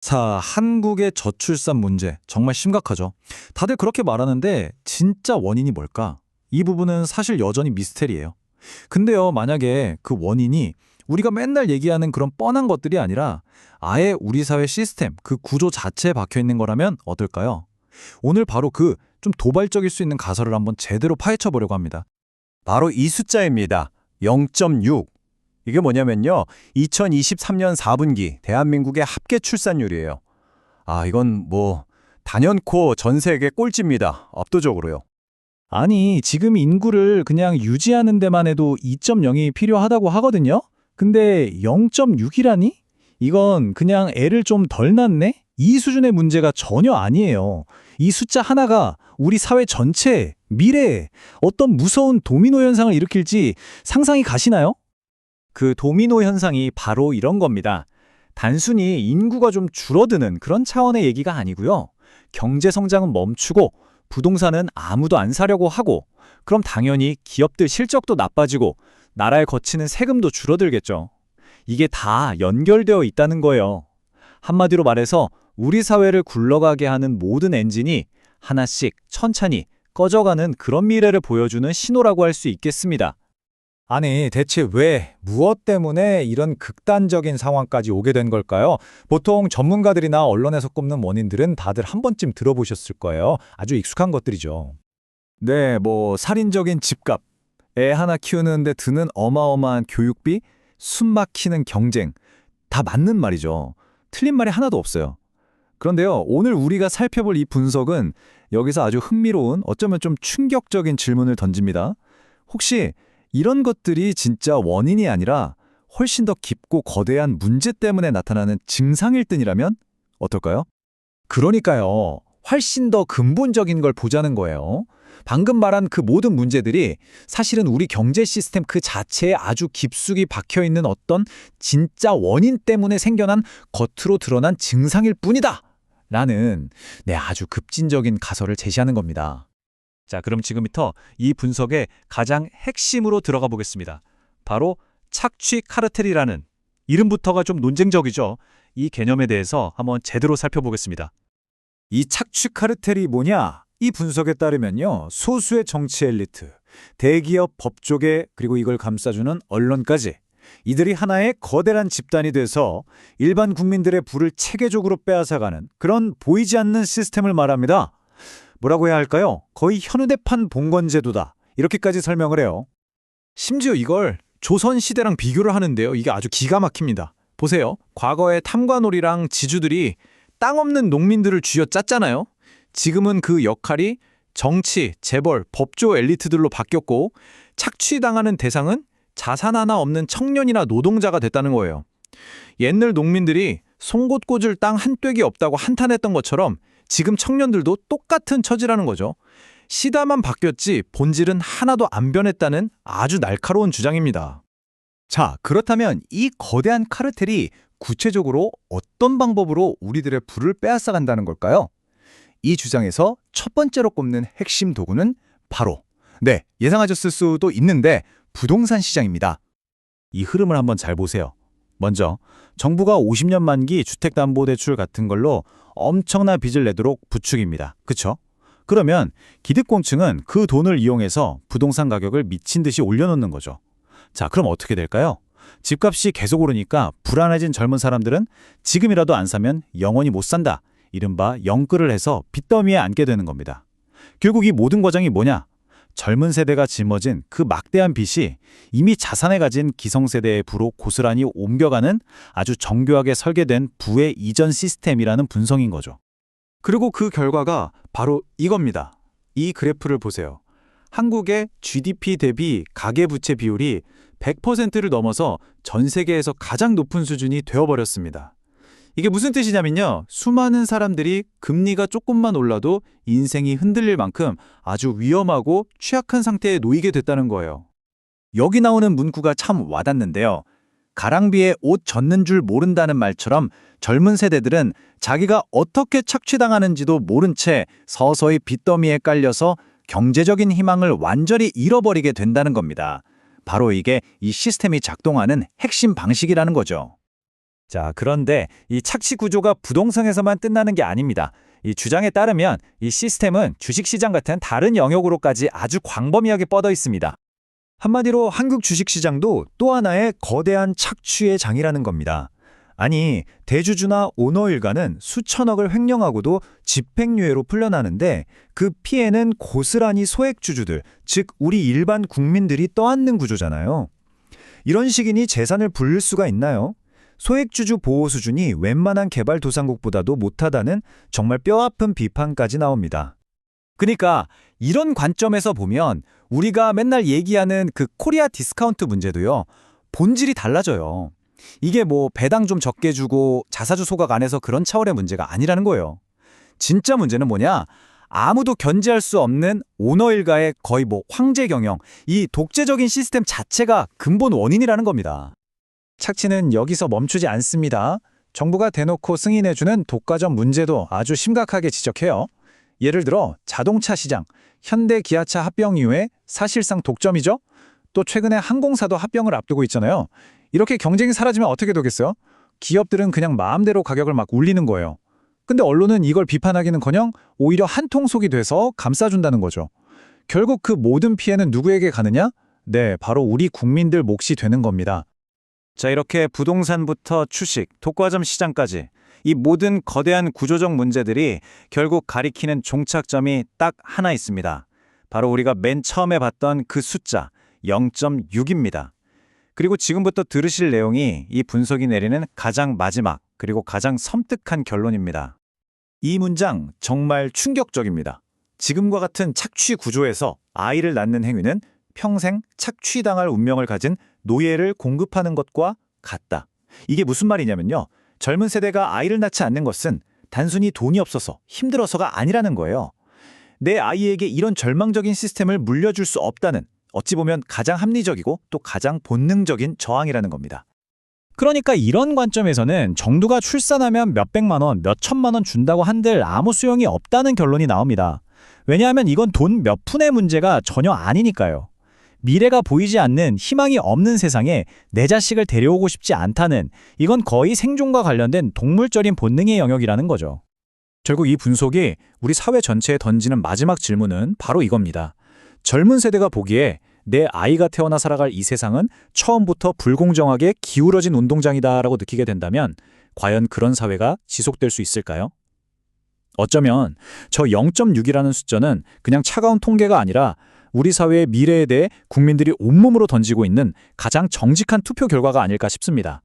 자, 한국의 저출산 문제 정말 심각하죠. 다들 그렇게 말하는데 진짜 원인이 뭘까? 이 부분은 사실 여전히 미스테리예요. 근데요, 만약에 그 원인이 우리가 맨날 얘기하는 그런 뻔한 것들이 아니라 아예 우리 사회 시스템, 그 구조 자체에 박혀 있는 거라면 어떨까요? 오늘 바로 그 좀 도발적일 수 있는 가설을 한번 제대로 파헤쳐 보려고 합니다. 바로 이 숫자입니다. 0.6. 이게 뭐냐면요. 2023년 4분기 대한민국의 합계 출산율이에요. 아, 이건 뭐 단연코 전 세계 꼴찌입니다. 압도적으로요. 아니, 지금 인구를 그냥 유지하는 데만 해도 2.0이 필요하다고 하거든요? 근데 0.6이라니? 이건 그냥 애를 좀 덜 낳네? 이 수준의 문제가 전혀 아니에요. 이 숫자 하나가 우리 사회 전체에, 미래에 어떤 무서운 도미노 현상을 일으킬지 상상이 가시나요? 그 도미노 현상이 바로 이런 겁니다. 단순히 인구가 좀 줄어드는 그런 차원의 얘기가 아니고요. 경제 성장은 멈추고 부동산은 아무도 안 사려고 하고 그럼 당연히 기업들 실적도 나빠지고 나라에 거치는 세금도 줄어들겠죠. 이게 다 연결되어 있다는 거예요. 한마디로 말해서 우리 사회를 굴러가게 하는 모든 엔진이 하나씩 천천히 꺼져가는 그런 미래를 보여주는 신호라고 할 수 있겠습니다. 아니, 대체 왜, 무엇 때문에 이런 극단적인 상황까지 오게 된 걸까요? 보통 전문가들이나 언론에서 꼽는 원인들은 다들 한 번쯤 들어보셨을 거예요. 아주 익숙한 것들이죠. 네, 뭐 살인적인 집값, 애 하나 키우는데 드는 어마어마한 교육비, 숨막히는 경쟁 다 맞는 말이죠. 틀린 말이 하나도 없어요. 그런데요, 오늘 우리가 살펴볼 이 분석은 여기서 아주 흥미로운 어쩌면 좀 충격적인 질문을 던집니다. 혹시 이런 것들이 진짜 원인이 아니라 훨씬 더 깊고 거대한 문제 때문에 나타나는 증상일 듯이라면 어떨까요? 그러니까요. 훨씬 더 근본적인 걸 보자는 거예요. 방금 말한 그 모든 문제들이 사실은 우리 경제 시스템 그 자체에 아주 깊숙이 박혀 있는 어떤 진짜 원인 때문에 생겨난 겉으로 드러난 증상일 뿐이다. 라는 네, 아주 급진적인 가설을 제시하는 겁니다. 자, 그럼 지금부터 이 분석의 가장 핵심으로 들어가 보겠습니다. 바로 착취 카르텔이라는 이름부터가 좀 논쟁적이죠. 이 개념에 대해서 한번 제대로 살펴보겠습니다. 이 착취 카르텔이 뭐냐? 이 분석에 따르면요. 소수의 정치 엘리트, 대기업 법조계 그리고 이걸 감싸주는 언론까지 이들이 하나의 거대한 집단이 돼서 일반 국민들의 부를 체계적으로 빼앗아가는 그런 보이지 않는 시스템을 말합니다. 뭐라고 해야 할까요? 거의 현우대판 봉건제도다. 이렇게까지 설명을 해요. 심지어 이걸 조선시대랑 비교를 하는데요. 이게 아주 기가 막힙니다. 보세요. 과거에 탐관오리랑 지주들이 땅 없는 농민들을 쥐어 짰잖아요. 지금은 그 역할이 정치, 재벌, 법조 엘리트들로 바뀌었고 착취당하는 대상은 자산 하나 없는 청년이나 노동자가 됐다는 거예요. 옛날 농민들이 송곳 꽂을 땅한 뙑이 없다고 한탄했던 것처럼 지금 청년들도 똑같은 처지라는 거죠. 시다만 바뀌었지 본질은 하나도 안 변했다는 아주 날카로운 주장입니다. 자, 그렇다면 이 거대한 카르텔이 구체적으로 어떤 방법으로 우리들의 부를 빼앗아 간다는 걸까요? 이 주장에서 첫 번째로 꼽는 핵심 도구는 바로 네, 예상하셨을 수도 있는데 부동산 시장입니다. 이 흐름을 한번 잘 보세요. 먼저 정부가 50년 만기 주택담보대출 같은 걸로 엄청난 빚을 내도록 부추깁니다. 그쵸? 그러면 기득권층은 그 돈을 이용해서 부동산 가격을 미친 듯이 올려놓는 거죠. 자, 그럼 어떻게 될까요? 집값이 계속 오르니까 불안해진 젊은 사람들은 지금이라도 안 사면 영원히 못 산다. 이른바 영끌을 해서 빚더미에 앉게 되는 겁니다. 결국 이 모든 과정이 뭐냐? 젊은 세대가 짊어진 그 막대한 빚이 이미 자산에 가진 기성세대의 부로 고스란히 옮겨가는 아주 정교하게 설계된 부의 이전 시스템이라는 분석인 거죠. 그리고 그 결과가 바로 이겁니다. 이 그래프를 보세요. 한국의 GDP 대비 가계부채 비율이 100%를 넘어서 전 세계에서 가장 높은 수준이 되어버렸습니다. 이게 무슨 뜻이냐면요. 수많은 사람들이 금리가 조금만 올라도 인생이 흔들릴 만큼 아주 위험하고 취약한 상태에 놓이게 됐다는 거예요. 여기 나오는 문구가 참 와닿는데요. 가랑비에 옷 젖는 줄 모른다는 말처럼 젊은 세대들은 자기가 어떻게 착취당하는지도 모른 채 서서히 빚더미에 깔려서 경제적인 희망을 완전히 잃어버리게 된다는 겁니다. 바로 이게 이 시스템이 작동하는 핵심 방식이라는 거죠. 자, 그런데 이 착취 구조가 부동산에서만 끝나는 게 아닙니다. 이 주장에 따르면 이 시스템은 주식시장 같은 다른 영역으로까지 아주 광범위하게 뻗어 있습니다. 한마디로 한국 주식시장도 또 하나의 거대한 착취의 장이라는 겁니다. 아니, 대주주나 오너 일가는 수천억을 횡령하고도 집행유예로 풀려나는데 그 피해는 고스란히 소액주주들, 즉 우리 일반 국민들이 떠안는 구조잖아요. 이런 식이니 재산을 불릴 수가 있나요? 소액주주 보호 수준이 웬만한 개발도상국보다도 못하다는 정말 뼈아픈 비판까지 나옵니다. 그러니까 이런 관점에서 보면 우리가 맨날 얘기하는 그 코리아 디스카운트 문제도요. 본질이 달라져요. 이게 뭐 배당 좀 적게 주고 자사주 소각 안 해서 그런 차원의 문제가 아니라는 거예요. 진짜 문제는 뭐냐? 아무도 견제할 수 없는 오너 일가의 거의 뭐 황제 경영, 이 독재적인 시스템 자체가 근본 원인이라는 겁니다. 착취는 여기서 멈추지 않습니다. 정부가 대놓고 승인해주는 독과점 문제도 아주 심각하게 지적해요. 예를 들어 자동차 시장, 현대 기아차 합병 이후에 사실상 독점이죠? 또 최근에 항공사도 합병을 앞두고 있잖아요. 이렇게 경쟁이 사라지면 어떻게 되겠어요? 기업들은 그냥 마음대로 가격을 막 올리는 거예요. 근데 언론은 이걸 비판하기는커녕 오히려 한통속이 돼서 감싸준다는 거죠. 결국 그 모든 피해는 누구에게 가느냐? 네, 바로 우리 국민들 몫이 되는 겁니다. 자, 이렇게 부동산부터 주식, 독과점 시장까지 이 모든 거대한 구조적 문제들이 결국 가리키는 종착점이 딱 하나 있습니다. 바로 우리가 맨 처음에 봤던 그 숫자 0.6입니다. 그리고 지금부터 들으실 내용이 이 분석이 내리는 가장 마지막 그리고 가장 섬뜩한 결론입니다. 이 문장 정말 충격적입니다. 지금과 같은 착취 구조에서 아이를 낳는 행위는 평생 착취당할 운명을 가진 노예를 공급하는 것과 같다. 이게 무슨 말이냐면요. 젊은 세대가 아이를 낳지 않는 것은 단순히 돈이 없어서 힘들어서가 아니라는 거예요. 내 아이에게 이런 절망적인 시스템을 물려줄 수 없다는 어찌 보면 가장 합리적이고 또 가장 본능적인 저항이라는 겁니다. 그러니까 이런 관점에서는 정부가 출산하면 몇백만 원, 몇천만 원 준다고 한들 아무 소용이 없다는 결론이 나옵니다. 왜냐하면 이건 돈 몇 푼의 문제가 전혀 아니니까요. 미래가 보이지 않는 희망이 없는 세상에 내 자식을 데려오고 싶지 않다는 이건 거의 생존과 관련된 동물적인 본능의 영역이라는 거죠. 결국 이 분석이 우리 사회 전체에 던지는 마지막 질문은 바로 이겁니다. 젊은 세대가 보기에 내 아이가 태어나 살아갈 이 세상은 처음부터 불공정하게 기울어진 운동장이다라고 느끼게 된다면 과연 그런 사회가 지속될 수 있을까요? 어쩌면 저 0.6이라는 숫자는 그냥 차가운 통계가 아니라 우리 사회의 미래에 대해 국민들이 온몸으로 던지고 있는 가장 정직한 투표 결과가 아닐까 싶습니다.